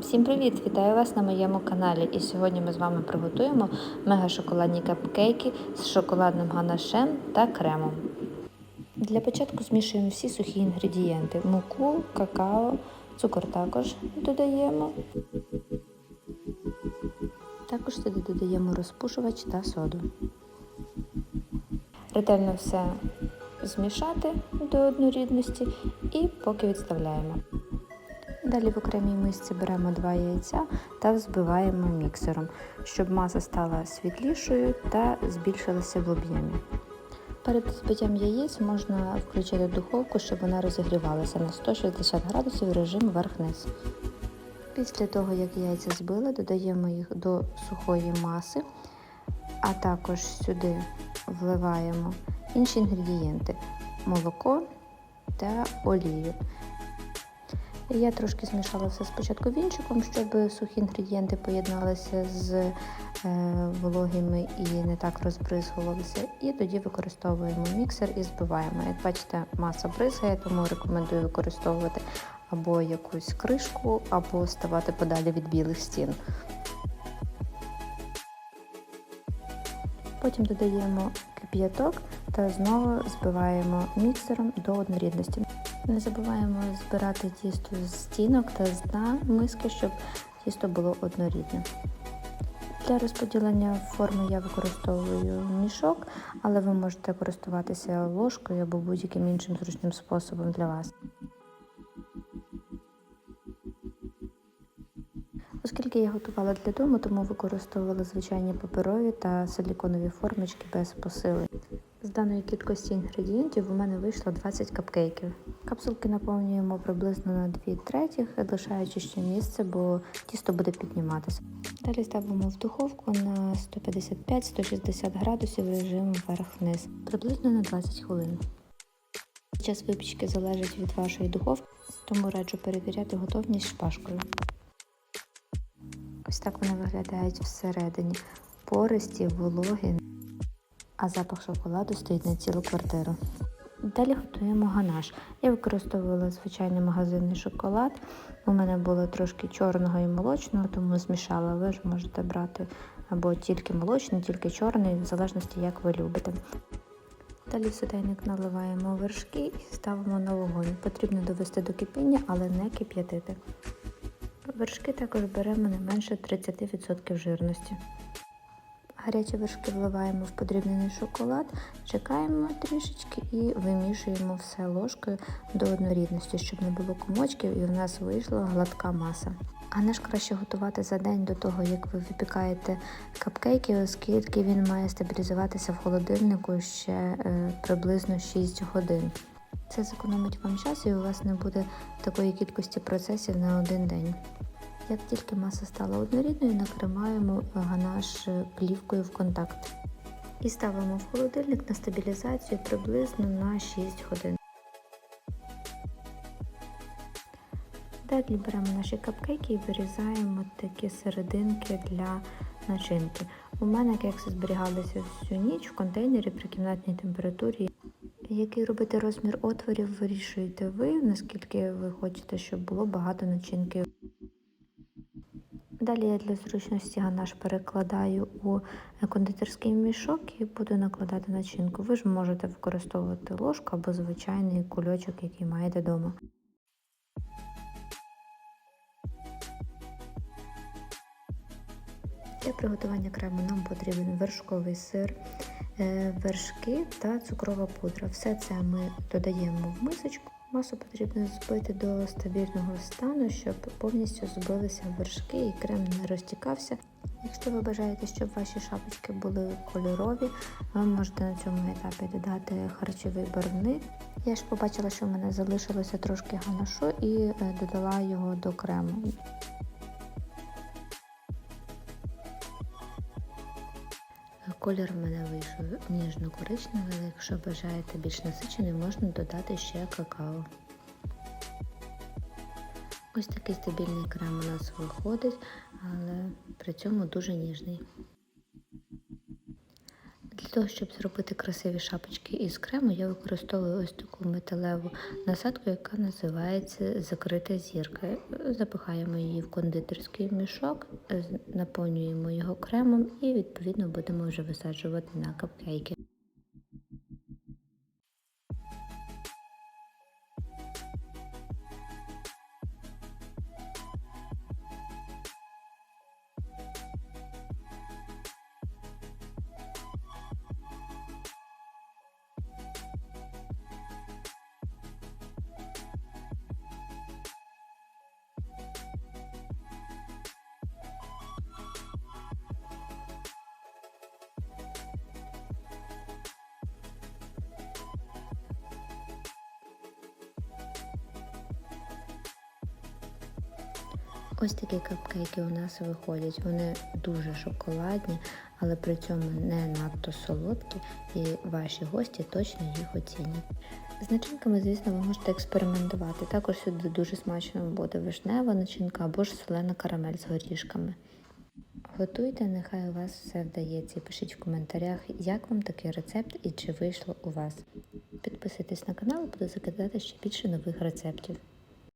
Всім привіт! Вітаю вас на моєму каналі. І сьогодні ми з вами приготуємо мега-шоколадні капкейки з шоколадним ганашем та кремом. Для початку змішуємо всі сухі інгредієнти: муку, какао, цукор також додаємо. Також сюди додаємо розпушувач та соду. Ретельно все змішати до однорідності і поки відставляємо. Далі в окремій мисці беремо два яйця та взбиваємо міксером, щоб маса стала світлішою та збільшилася в об'ємі. Перед збиттям яєць можна включити духовку, щоб вона розігрівалася на 160 градусів режим верх-низ. Після того, як яйця збили, додаємо їх до сухої маси, а також сюди вливаємо інші інгредієнти молоко та олію. Я трошки змішала все спочатку вінчиком, щоб сухі інгредієнти поєдналися з е, вологими і не так розбризгувалися. І тоді використовуємо міксер і збиваємо. Як бачите, маса бризгає, тому рекомендую використовувати або якусь кришку, або ставати подалі від білих стін. Потім додаємо кип'яток та знову збиваємо міксером до однорідності. Не забуваємо збирати тісто з стінок та з дна миски, щоб тісто було однорідне. Для розподілення форми я використовую мішок, але ви можете користуватися ложкою або будь-яким іншим зручним способом для вас. Оскільки я готувала для дому, тому використовувала звичайні паперові та силіконові формочки без посили. Даної кількості інгредієнтів у мене вийшло 20 капкейків. Капсулки наповнюємо приблизно на 2 третіх, лишаючи ще місце, бо тісто буде підніматися. Далі ставимо в духовку на 155-160 градусів режим вверх-вниз, приблизно на 20 хвилин. Час випічки залежить від вашої духовки, тому раджу перевіряти готовність шпажкою. Ось так вони виглядають всередині. Пористі, вологі, а запах шоколаду стоїть на цілу квартиру. Далі готуємо ганаш. Я використовувала звичайний магазинний шоколад. У мене було трошки чорного і молочного, тому змішала. Ви ж можете брати або тільки молочний, тільки чорний, в залежності, як ви любите. Далі в сотейник наливаємо вершки і ставимо на вогонь. Потрібно довести до кипіння, але не кип'ятити. Вершки також беремо не менше 30% жирності. Гарячі вершки вливаємо в подрібнений шоколад, чекаємо трішечки і вимішуємо все ложкою до однорідності, щоб не було комочків і в нас вийшла гладка маса. А наш краще готувати за день до того, як ви випікаєте капкейки, оскільки він має стабілізуватися в холодильнику ще е, приблизно 6 годин. Це зекономить вам час і у вас не буде такої кількості процесів на один день. Як тільки маса стала однорідною, накриваємо ганаш плівкою в контакт і ставимо в холодильник на стабілізацію приблизно на 6 годин. Далі беремо наші капкейки і вирізаємо такі серединки для начинки. У мене кекси зберігалися всю ніч в контейнері при кімнатній температурі. Який робити розмір отворів, вирішуєте ви, наскільки ви хочете, щоб було багато начинки. Далі я для зручності ганаш перекладаю у кондитерський мішок і буду накладати начинку. Ви ж можете використовувати ложку або звичайний кульочок, який маєте вдома. Для приготування крему нам потрібен вершковий сир, вершки та цукрова пудра. Все це ми додаємо в мисочку. Масу потрібно збити до стабільного стану, щоб повністю збилися вершки і крем не розтікався. Якщо ви бажаєте, щоб ваші шапочки були кольорові, ви можете на цьому етапі додати харчовий барвник. Я ж побачила, що в мене залишилося трошки ганашу і додала його до крему. Колір в мене вийшов ніжно-коричневий, якщо бажаєте більш насичений, можна додати ще какао. Ось такий стабільний крем у нас виходить, але при цьому дуже ніжний. Того, щоб зробити красиві шапочки із крему, я використовую ось таку металеву насадку, яка називається закрита зірка. Запихаємо її в кондитерський мішок, наповнюємо його кремом і відповідно будемо вже висаджувати на капкейки. Ось такі капкейки у нас виходять. Вони дуже шоколадні, але при цьому не надто солодкі, і ваші гості точно їх оцінять. З начинками, звісно, ви можете експериментувати. Також сюди дуже смачно буде вишнева начинка або ж солена карамель з горішками. Готуйте, нехай у вас все вдається. Пишіть в коментарях, як вам такий рецепт і чи вийшло у вас. Підписуйтесь на канал, буду закидати ще більше нових рецептів.